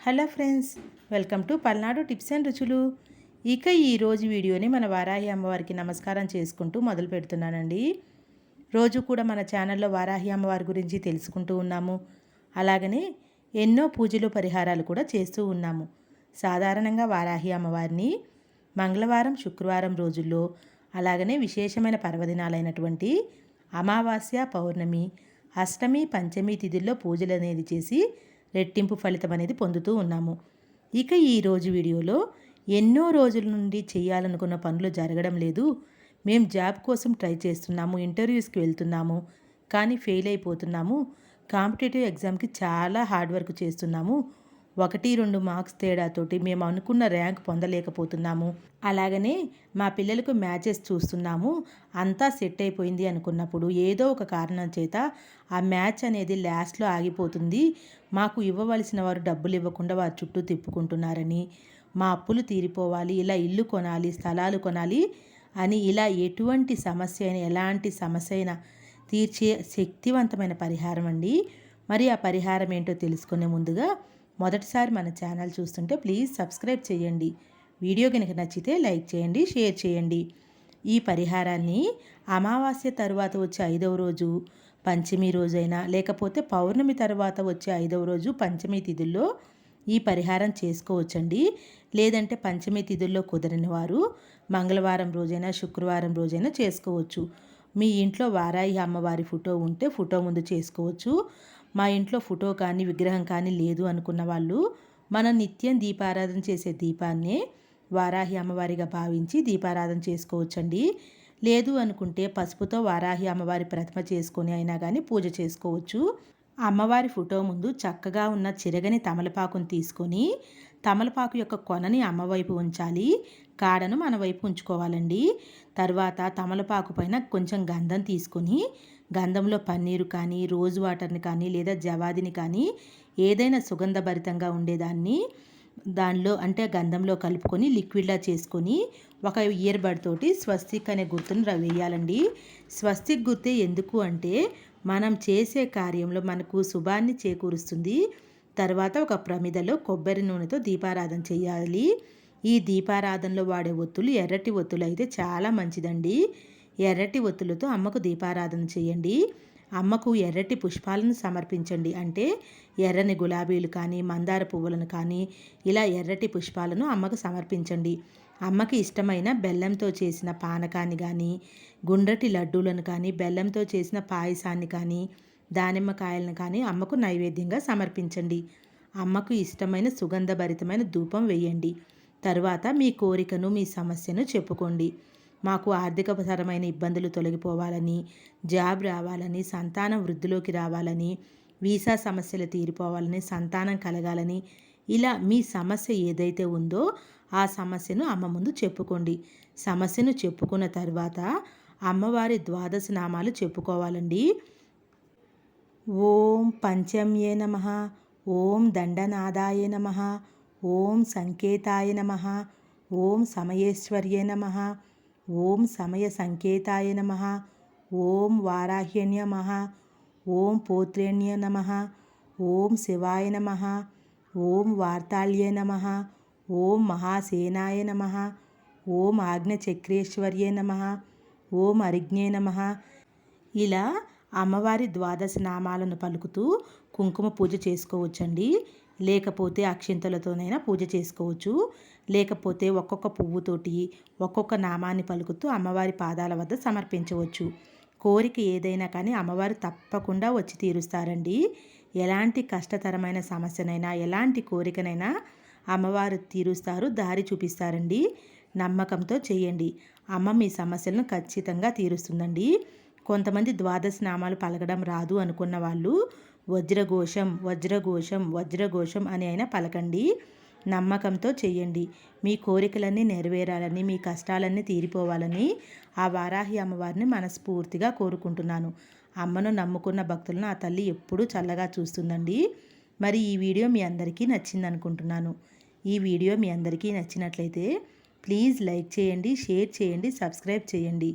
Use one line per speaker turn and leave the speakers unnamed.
Hello friends welcome to Palnadu tips and రుచులు. ఇక ఈరోజు వీడియోని మన వారాహి అమ్మవారికి నమస్కారం చేసుకుంటూ మొదలు పెడుతున్నానండి. రోజు కూడా మన ఛానల్లో వారాహి అమ్మవారి గురించి తెలుసుకుంటూ ఉన్నాము. అలాగనే ఎన్నో పూజలు పరిహారాలు కూడా చేస్తూ ఉన్నాము. సాధారణంగా వారాహి అమ్మవారిని మంగళవారం శుక్రవారం రోజుల్లో అలాగనే విశేషమైన పర్వదినాలైనటువంటి అమావాస్య పౌర్ణమి అష్టమి పంచమి తిథుల్లో పూజలు అనేది చేసి రెట్టింపు ఫలితం అనేది పొందుతూ ఉన్నాము. ఇక ఈరోజు వీడియోలో ఎన్నో రోజుల నుండి చేయాలనుకున్న పనులు జరగడం లేదు. మేము జాబ్ కోసం ట్రై చేస్తున్నాము ఇంటర్వ్యూస్కి వెళ్తున్నాము కానీ ఫెయిల్ అయిపోతున్నాము. కాంపిటేటివ్ ఎగ్జామ్కి చాలా హార్డ్ వర్క్ చేస్తున్నాము. ఒకటి రెండు మార్క్స్ తేడాతోటి మేము అనుకున్న ర్యాంక్ పొందలేకపోతున్నాము. అలాగనే మా పిల్లలకు మ్యాచెస్ చూస్తున్నాము. అంతా సెట్ అయిపోయింది అనుకున్నప్పుడు ఏదో ఒక కారణం చేత ఆ మ్యాచ్ అనేది లాస్ట్లో ఆగిపోతుంది. మాకు ఇవ్వవలసిన వారు డబ్బులు ఇవ్వకుండా వారి చుట్టూ తిప్పుకుంటున్నారని మా అప్పులు తీరిపోవాలి ఇలా ఇల్లు కొనాలి స్థలాలు కొనాలి అని ఇలా ఎటువంటి సమస్య అయినా ఎలాంటి సమస్య అయినా తీర్చే శక్తివంతమైన పరిహారం అండి. మరి ఆ పరిహారం ఏంటో తెలుసుకునే ముందుగా మొదటిసారి మన ఛానల్ చూస్తుంటే ప్లీజ్ సబ్స్క్రైబ్ చేయండి. వీడియో కనుక నచ్చితే లైక్ చేయండి షేర్ చేయండి. ఈ పరిహారాన్ని అమావాస్య తర్వాత వచ్చే ఐదవ రోజు పంచమి రోజైనా లేకపోతే పౌర్ణమి తర్వాత వచ్చే ఐదవ రోజు పంచమి తిథుల్లో ఈ పరిహారం చేసుకోవచ్చండి. లేదంటే పంచమి తిథుల్లో కుదరని వారు మంగళవారం రోజైనా శుక్రవారం రోజైనా చేసుకోవచ్చు. మీ ఇంట్లో వారాయి అమ్మవారి ఫోటో ఉంటే ఫోటో ముందు చేసుకోవచ్చు. మా ఇంట్లో ఫోటో కానీ విగ్రహం కానీ లేదు అనుకున్న వాళ్ళు మనం నిత్యం దీపారాధన చేసే దీపాన్నే వారాహి అమ్మవారిగా భావించి దీపారాధన చేసుకోవచ్చండి. లేదు అనుకుంటే పసుపుతో వారాహి అమ్మవారి ప్రతిమ చేసుకొని అయినా కానీ పూజ చేసుకోవచ్చు. అమ్మవారి ఫోటో ముందు చక్కగా ఉన్న చిరగని తమలపాకును తీసుకొని తమలపాకు యొక్క కొనని అమ్మవైపు ఉంచాలి. కాడను మన వైపు ఉంచుకోవాలండి. తర్వాత తమలపాకు పైన కొంచెం గంధం తీసుకొని గంధంలో పన్నీరు కానీ రోజ్ వాటర్ని కానీ లేదా జవాదిని కానీ ఏదైనా సుగంధభరితంగా ఉండేదాన్ని. దానిలో అంటే గంధంలో కలుపుకొని లిక్విడ్లా చేసుకొని ఒక ఇయర్బడ్ తోటి స్వస్తిక్ అనే గుర్తును వేయాలండి. స్వస్తిక్ గుర్తే ఎందుకు అంటే మనం చేసే కార్యంలో మనకు శుభాన్ని చేకూరుస్తుంది. తర్వాత ఒక ప్రమిదలో కొబ్బరి నూనెతో దీపారాధన చేయాలి. ఈ దీపారాధనలో వాడే ఒత్తులు ఎర్రటి ఒత్తులు అయితే చాలా మంచిదండి. ఎర్రటి ఒత్తులతో అమ్మకు దీపారాధన చేయండి. అమ్మకు ఎర్రటి పుష్పాలను సమర్పించండి. అంటే ఎర్రని గులాబీలు కానీ మందార పువ్వులను కానీ ఇలా ఎర్రటి పుష్పాలను అమ్మకు సమర్పించండి. అమ్మకి ఇష్టమైన బెల్లంతో చేసిన పానకాన్ని కానీ గుండ్రటి లడ్డూలను కానీ బెల్లంతో చేసిన పాయసాన్ని కానీ దానిమ్మకాయలను కానీ అమ్మకు నైవేద్యంగా సమర్పించండి. అమ్మకు ఇష్టమైన సుగంధభరితమైన ధూపం వేయండి. తరువాత మీ కోరికను మీ సమస్యను చెప్పుకోండి. మాకు ఆర్థికపరమైన ఇబ్బందులు తొలగిపోవాలని జాబ్ రావాలని సంతానం వృద్ధిలోకి రావాలని వీసా సమస్యలు తీరిపోవాలని సంతానం కలగాలని ఇలా మీ సమస్య ఏదైతే ఉందో ఆ సమస్యను అమ్మ ముందు చెప్పుకోండి. సమస్యను చెప్పుకున్న తర్వాత అమ్మవారి ద్వాదశ నామాలు చెప్పుకోవాలండి. ఓం పంచమ్యే నమ ఓం దండనాదాయ నమ ఓం సంకేతాయ నమ ఓం సమయేశ్వర్యే నమ ఓం సమయ సంకేతాయ నమ. ఓం వారాహ్యణ్య నమ. ఓం పోత్రేణ్య నమ. ఓం శివాయ నమ. ఓం వార్తాళ్య నమ. ఓం మహాసేనాయ నమ. ఓం ఆజ్ఞచక్రేశ్వర్యే నమ. ఓం అరిజ్ఞే నమ. ఇలా అమ్మవారి ద్వాదశ నామాలను పలుకుతూ కుంకుమ పూజ చేసుకోవచ్చండి. లేకపోతే అక్షింతలతోనైనా పూజ చేసుకోవచ్చు. లేకపోతే ఒక్కొక్క పువ్వుతోటి ఒక్కొక్క నామాన్ని పలుకుతూ అమ్మవారి పాదాల వద్ద సమర్పించవచ్చు. కోరిక ఏదైనా కానీ అమ్మవారు తప్పకుండా వచ్చి తీరుస్తారండి. ఎలాంటి కష్టతరమైన సమస్యనైనా ఎలాంటి కోరికనైనా అమ్మవారు తీరుస్తారు దారి చూపిస్తారండి. నమ్మకంతో చేయండి. అమ్మ మీ సమస్యలను ఖచ్చితంగా తీరుస్తుందండి. కొంతమంది ద్వాదశ నామాలు పలకడం రాదు అనుకున్న వాళ్ళు వజ్రఘోషం వజ్రఘోషం వజ్రఘోషం అని అయినా పలకండి. నమ్మకంతో చేయండి మీ కోరికలన్నీ నెరవేరాలని మీ కష్టాలన్నీ తీరిపోవాలని ఆ వారాహి అమ్మవారిని మనస్ఫూర్తిగా కోరుకుంటున్నాను. అమ్మను నమ్ముకున్న భక్తులను ఆ తల్లి ఎప్పుడూ చల్లగా చూస్తుందండి. మరి ఈ వీడియో మీ అందరికీ నచ్చింది అనుకుంటున్నాను ఈ వీడియో మీ అందరికీ నచ్చినట్లయితే ప్లీజ్ లైక్ చేయండి షేర్ చేయండి సబ్స్క్రైబ్ చేయండి.